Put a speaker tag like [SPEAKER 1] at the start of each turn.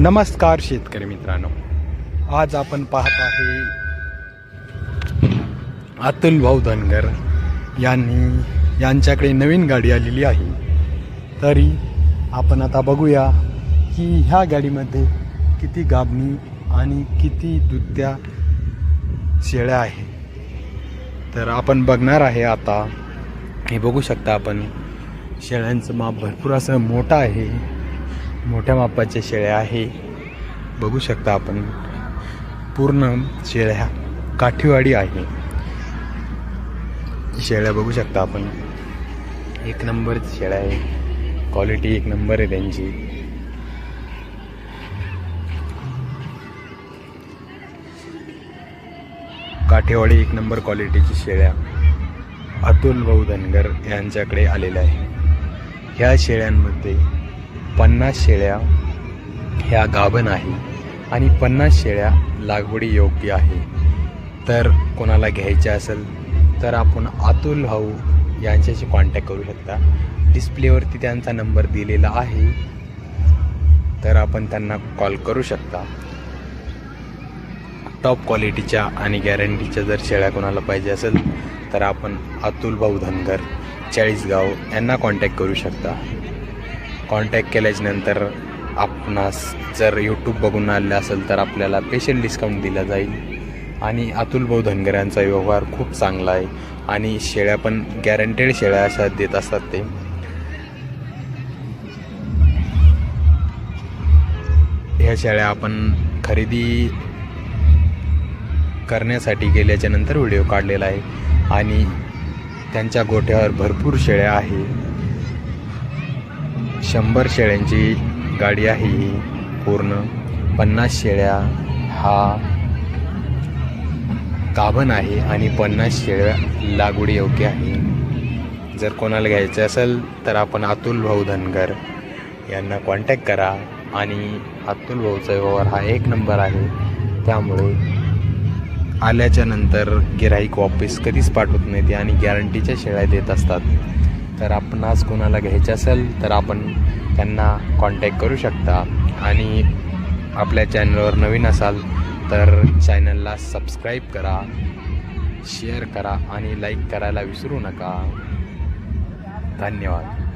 [SPEAKER 1] नमस्कार शेतकरी मित्रांनो. आज आपण पाहत आहे अतुल भाऊ धनगर यांनी यांच्याकडे नवीन गाडी आलेली आहे. तरी आपण आता बघूया की ह्या गाडीमध्ये किती गाबणी आणि किती दुत्या शेळ्या आहे. तर आपण बघणार आहे आता. हे बघू शकता आपण. शेळ्यांचं माप भरपूर असं मोठं आहे. मोठ्या मापाच्या शेळ्या आहे. बघू शकता आपण पूर्ण शेळ्या काठीवाडी आहे. शेळ्या बघू शकता आपण. एक नंबरची शेळ्या आहे. क्वालिटी एक नंबर आहे त्यांची. काठेवाडी एक नंबर क्वालिटीची शेळ्या. अतुल भाऊ धनगर यांच्याकडे आलेल्या आहे. ह्या शेळ्यांमध्ये पन्नास शेळ्या ह्या गाभण आहे आणि पन्नास शेळ्या लागवडी योग्य आहे. तर कोणाला घ्यायच्या असेल तर आपण अतुल भाऊ यांच्याशी कॉन्टॅक्ट करू शकता. डिस्प्लेवरती त्यांचा नंबर दिलेला आहे. तर आपण त्यांना कॉल करू शकता. टॉप क्वालिटीच्या आणि गॅरंटीच्या जर शेळ्या कोणाला पाहिजे असेल तर आपण अतुल भाऊ धनगर चाळीसगाव यांना कॉन्टॅक्ट करू शकता. कॉन्टॅक्ट केल्याच्यानंतर आपणास जर यूट्यूब बघून आले असेल तर आपल्याला स्पेशल डिस्काउंट दिला जाईल. आणि अतुल भाऊ धनगर यांचा व्यवहार खूप चांगला आहे. आणि शेळ्या पण गॅरंटेड शेळ्या अशा देत असतात ते. ह्या शेळ्या आपण खरेदी करण्यासाठी गेल्याच्यानंतर व्हिडिओ काढलेला आहे. आणि त्यांच्या गोठ्यावर भरपूर शेळ्या आहे. शंभर शेळ्यांची गाडी आहे ही पूर्ण पन्नास शेळ्या हा गाभण आहे आणि पन्नास शेळ्या लागवडी योग्य आहे. जर कोणाला घ्यायचं असेल तर आपण अतुल भाऊ धनगर यांना कॉन्टॅक्ट करा आणि अतुल भाऊचा व्यवहार हा एक नंबर आहे. त्यामुळे आल्याच्यानंतर गिराईक वापस कधीच पाठवत नाही ते आणि गॅरंटीच्या शेळ्या देत असतात. तर आपण आज कोणाला घ्यायचं असेल तर आपण त्यांना कॉन्टॅक्ट करू शकता. आणि आपल्या चॅनलवर नवीन असाल तर चॅनलला सबस्क्राईब करा शेअर करा आणि लाईक करायला विसरू नका. धन्यवाद.